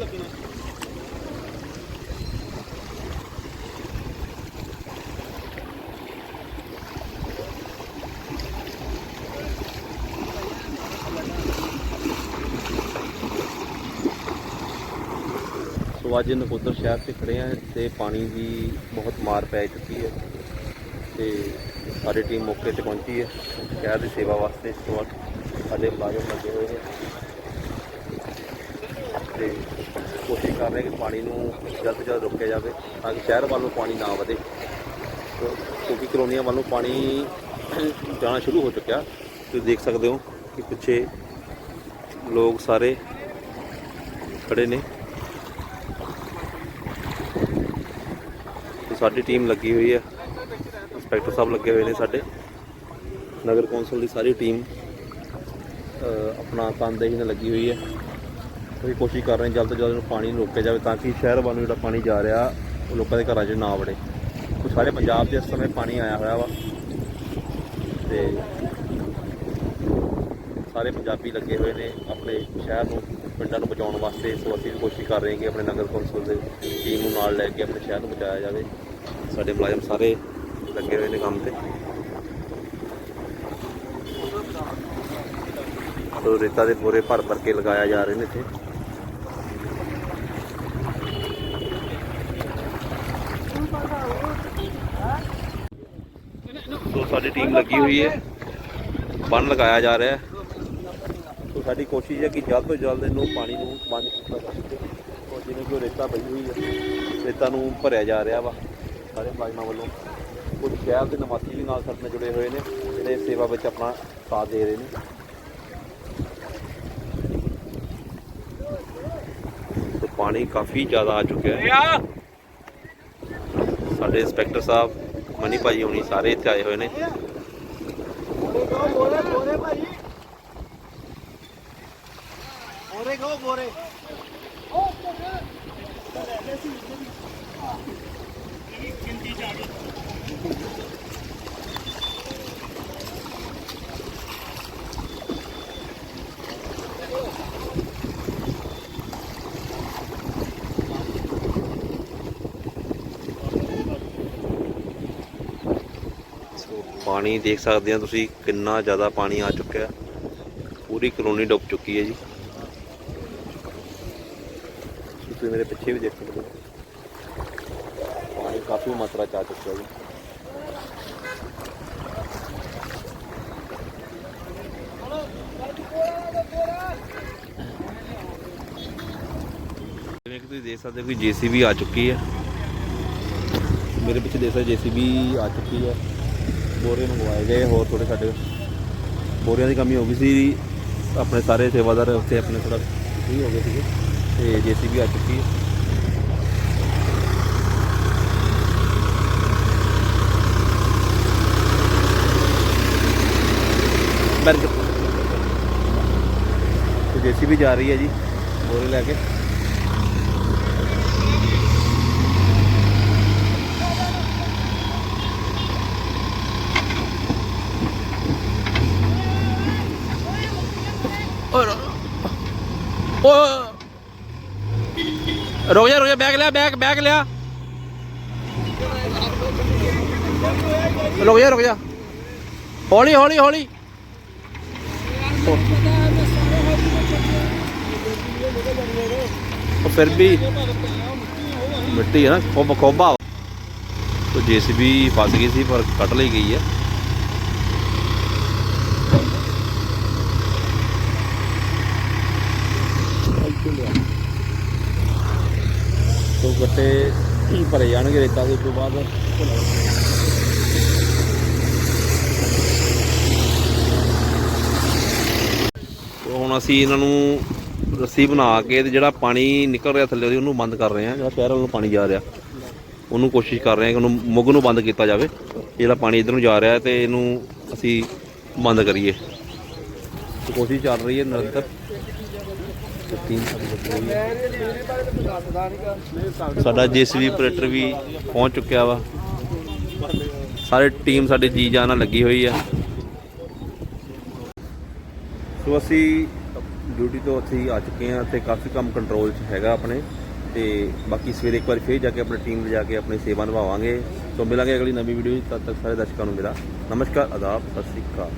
ਲੱਗਣਾ। ਸੋ ਅੱਜ ਨਕੋਦਰ ਸ਼ਹਿਰ 'ਚ ਖੜੇ ਆ ਤੇ ਪਾਣੀ ਦੀ ਬਹੁਤ ਮਾਰ ਪੈ ਚੁੱਕੀ ਹੈ ਤੇ ਸਾਡੀ ਟੀਮ ਮੌਕੇ ਤੇ ਪਹੁੰਚੀ ਹੈ। ਸ਼ਹਿਰ ਦੀ ਸੇਵਾ ਵਾਸਤੇ ਇਸ ਤੋਂ ਬਾਅਦ ਸਾਡੇ ਮੁਲਾਜ਼ਮ ਲੱਗੇ ਹੋਏ ਨੇ। ਤੇ ਕੋਸ਼ਿਸ਼ ਕਰ ਰਹੇ ਕਿ ਪਾਣੀ ਨੂੰ ਜਲਦ ਤੋਂ ਜਲਦ ਰੋਕਿਆ ਜਾਵੇ ਤਾਂ ਕਿ ਸ਼ਹਿਰ ਵੱਲੋਂ ਪਾਣੀ ਨਾ ਵਧੇ। ਕਿਉਂਕਿ ਕਲੋਨੀਆਂ ਵੱਲੋਂ ਪਾਣੀ ਜਾਣਾ ਸ਼ੁਰੂ ਹੋ ਚੁੱਕਿਆ। ਤੁਸੀਂ ਦੇਖ ਸਕਦੇ ਹੋ ਕਿ ਪਿੱਛੇ ਲੋਕ ਸਾਰੇ ਖੜੇ ਨੇ। ਸਾਡੀ ਟੀਮ ਲੱਗੀ ਹੋਈ ਹੈ। ਇੰਸਪੈਕਟਰ ਸਾਹਿਬ ਲੱਗੇ ਹੋਏ ਨੇ ਸਾਡੇ। ਨਗਰ ਕੌਂਸਲ ਦੀ ਸਾਰੀ ਟੀਮ ਆਪਣਾ ਤਨਦੇਹੀ ਨਾਲ ਲੱਗੀ ਹੋਈ ਹੈ। ਅਸੀਂ ਕੋਸ਼ਿਸ਼ ਕਰ ਰਹੇ ਹਾਂ ਜਲਦ ਤੋਂ ਜਲਦ ਇਹਨੂੰ ਪਾਣੀ ਰੋਕਿਆ ਜਾਵੇ ਤਾਂ ਕਿ ਸ਼ਹਿਰ ਵੱਲ ਨੂੰ ਜਿਹੜਾ ਪਾਣੀ ਜਾ ਰਿਹਾ, ਉਹ ਲੋਕਾਂ ਦੇ ਘਰਾਂ 'ਚ ਨਾ ਵੜੇ। ਉਹ ਸਾਰੇ ਪੰਜਾਬ 'ਚ ਇਸ ਸਮੇਂ ਪਾਣੀ ਆਇਆ ਹੋਇਆ ਵਾ। ਤੇ ਸਾਰੇ ਪੰਜਾਬੀ ਲੱਗੇ ਹੋਏ ਨੇ ਆਪਣੇ ਸ਼ਹਿਰ ਨੂੰ, ਪਿੰਡਾਂ ਨੂੰ ਬਚਾਉਣ ਵਾਸਤੇ। ਸੋ ਅਸੀਂ ਵੀ ਕੋਸ਼ਿਸ਼ ਕਰ ਰਹੇ ਹਾਂ ਕਿ ਆਪਣੇ ਨਗਰ ਕੌਂਸਲ ਦੇ ਟੀਮ ਨੂੰ ਨਾਲ ਲੈ ਕੇ ਆਪਣੇ ਸ਼ਹਿਰ ਨੂੰ ਬਚਾਇਆ ਜਾਵੇ। ਸਾਡੇ ਮੁਲਾਜ਼ਮ ਸਾਰੇ ਲੱਗੇ ਹੋਏ ਨੇ ਕੰਮ ਤੇ। ਸੋ ਰੇਤਾ ਦੇ ਪੂਰੇ ਭਰ ਭਰ ਕੇ ਲਗਾਇਆ ਜਾ ਰਹੇ ਨੇ ਇੱਥੇ। ਸੋ ਸਾਡੀ ਟੀਮ ਲੱਗੀ ਹੋਈ ਹੈ। ਬੰਨ ਲਗਾਇਆ ਜਾ ਰਿਹਾ ਹੈ। ਸੋ ਸਾਡੀ ਕੋਸ਼ਿਸ਼ ਹੈ ਕਿ ਜਲਦ ਤੋਂ ਜਲਦ ਇਹਨੂੰ ਪਾਣੀ ਨੂੰ ਬੰਦ ਕੀਤਾ ਜਾ ਸਕੇ। ਔਰ ਜਿਵੇਂ ਕਿ ਰੇਤਾ ਪਈ ਹੋਈ ਹੈ, ਰੇਤਾ ਨੂੰ ਭਰਿਆ ਜਾ ਰਿਹਾ ਵਾ। ਸਾਰੇ ਮੁਲਾਜ਼ਮਾਂ ਵੱਲੋਂ ਕੁਝ ਸ਼ਹਿਰ ਦੇ ਨਿਵਾਸੀ ਵੀ ਨਾਲ ਸਾਡੇ ਨਾਲ ਜੁੜੇ ਹੋਏ ਨੇ, ਜਿਹੜੇ ਸੇਵਾ ਵਿੱਚ ਆਪਣਾ ਸਾਥ ਦੇ ਰਹੇ ਨੇ। ਪਾਣੀ ਕਾਫੀ ਜ਼ਿਆਦਾ ਆ ਚੁੱਕਿਆ ਹੈ। ਸਾਡੇ ਇੰਸਪੈਕਟਰ ਸਾਹਿਬ, ਮਨੀ ਭਾਜੀ ਹੋਣੀ ਸਾਰੇ ਇੱਥੇ ਆਏ ਹੋਏ ਨੇ। ਬੋਰੇ ਬੋਰੇ ਭਾਈ ਬੋਰੇ। ਕੋ ਬੋਰੇ ਸੋ ਪਾਣੀ ਦੇਖ ਸਕਦੇ ਆ ਤੁਸੀਂ, ਕਿੰਨਾ ਜ਼ਿਆਦਾ ਪਾਣੀ ਆ ਚੁੱਕਿਆ। ਪੂਰੀ ਕਲੋਨੀ ਡੁੱਬ ਚੁੱਕੀ ਹੈ ਜੀ। ਤੁਸੀਂ ਮੇਰੇ ਪਿੱਛੇ ਵੀ ਦੇਖ ਸਕਦੇ ਹੋ। ਪਾਣੀ ਕਾਫੀ ਮਾਤਰਾ ਚ ਆ ਚੁੱਕਿਆ ਜੀ। ਜਿਵੇਂ ਕਿ ਤੁਸੀਂ ਦੇਖ ਸਕਦੇ ਹੋ ਕਿ ਜੀਸੀਬੀ ਆ ਚੁੱਕੀ ਹੈ। ਮੇਰੇ ਪਿੱਛੇ ਦੇਖ ਸਕਦੇ ਜੀਸੀਬੀ ਆ ਚੁੱਕੀ ਹੈ। ਬੋਰੇ ਮੰਗਵਾਏ ਗਏ, ਹੋਰ ਥੋੜੇ ਸਾਡੇ ਬੋਰੀਆਂ ਦੀ ਕਮੀ ਹੋ ਗਈ ਸੀ। ਆਪਣੇ ਸਾਰੇ ਸੇਵਾਦਾਰ ਉੱਥੇ ਆਪਣੇ ਥੋੜਾ ਵੀ ਹੋ ਗਏ ਸੀਗੇ ਤੇ ਜੀਸੀਬੀ ਆ ਚੁੱਕੀ ਹੈ। ਬਰਗਰ ਤੇ ਜੀਸੀਬੀ ਜਾ ਰਹੀ ਹੈ ਜੀ, ਬੋਰੇ ਲੈ ਕੇ। ओ। रुक जा रुक जा, बैग लिया बैग बैग लिया रुक जा रुक जा। हौली हौली हौली। फिर भी मिट्टी है ना कोबा कोबा तो जेसीबी फंस गई थी, पर कट ली गई है। ਗੱਟੇ ਭਰੇ ਜਾਣਗੇ ਰੇਤਾ ਦੇ ਤੋਂ ਬਾਅਦ। ਹੁਣ ਅਸੀਂ ਇਹਨਾਂ ਨੂੰ ਰੱਸੀ ਬਣਾ ਕੇ ਤੇ ਜਿਹੜਾ ਪਾਣੀ ਨਿਕਲ ਰਿਹਾ ਥੱਲੇ ਦੀ ਉਹਨੂੰ ਬੰਦ ਕਰ ਰਹੇ ਹਾਂ। ਜਿਹੜਾ ਸ਼ਹਿਰ ਵੱਲੋਂ ਪਾਣੀ ਜਾ ਰਿਹਾ। ਉਹਨੂੰ ਕੋਸ਼ਿਸ਼ ਕਰ ਰਹੇ ਹਾਂ ਕਿ ਉਹਨੂੰ ਮੁੱਗ ਨੂੰ ਬੰਦ ਕੀਤਾ ਜਾਵੇ। ਜਿਹੜਾ ਪਾਣੀ ਇਧਰ ਨੂੰ ਜਾ ਰਿਹਾ ਤੇ ਇਹਨੂੰ ਅਸੀਂ ਬੰਦ ਕਰੀਏ। ਕੋਸ਼ਿਸ਼ ਚੱਲ ਰਹੀ ਹੈ ਨਿਰੰਤਰ। ਤੇ ਟੀਮ ਸਾਡੀ ਜੀਸੀਬੀ ਆਪਰੇਟਰ ਵੀ ਪਹੁੰਚ ਚੁੱਕਿਆ ਵਾ। ਸਾਰੇ ਟੀਮ ਸਾਡੇ ਜੀ ਜਾਨ ਨਾਲ ਲੱਗੀ ਹੋਈ ਆ। ਸੋ ਅਸੀਂ ਡਿਊਟੀ ਤੋਂ ਹੀ ਆ ਚੁੱਕੇ ਹਾਂ ਤੇ ਕਾਫੀ ਕੰਮ ਕੰਟਰੋਲ 'ਚ ਹੈਗਾ ਆਪਣੇ ਤੇ ਬਾਕੀ ਸਵੇਰੇ ਇੱਕ ਵਾਰੀ ਫੇਰ ਜਾ ਕੇ ਆਪਣੀ ਟੀਮ ਲਿਜਾ ਕੇ ਆਪਣੀ ਸੇਵਾ ਨਿਭਾਵਾਂਗੇ। ਸੋ ਮਿਲਾਂਗੇ ਅਗਲੀ ਨਵੀਂ ਵੀਡੀਓ ਤਦ ਤੱਕ ਸਾਰੇ ਦਰਸ਼ਕਾਂ ਨੂੰ ਮੇਰਾ ਨਮਸਕਾਰ ਆਦਾਬ ਸਤਿ ਸ੍ਰੀ ਅਕਾਲ।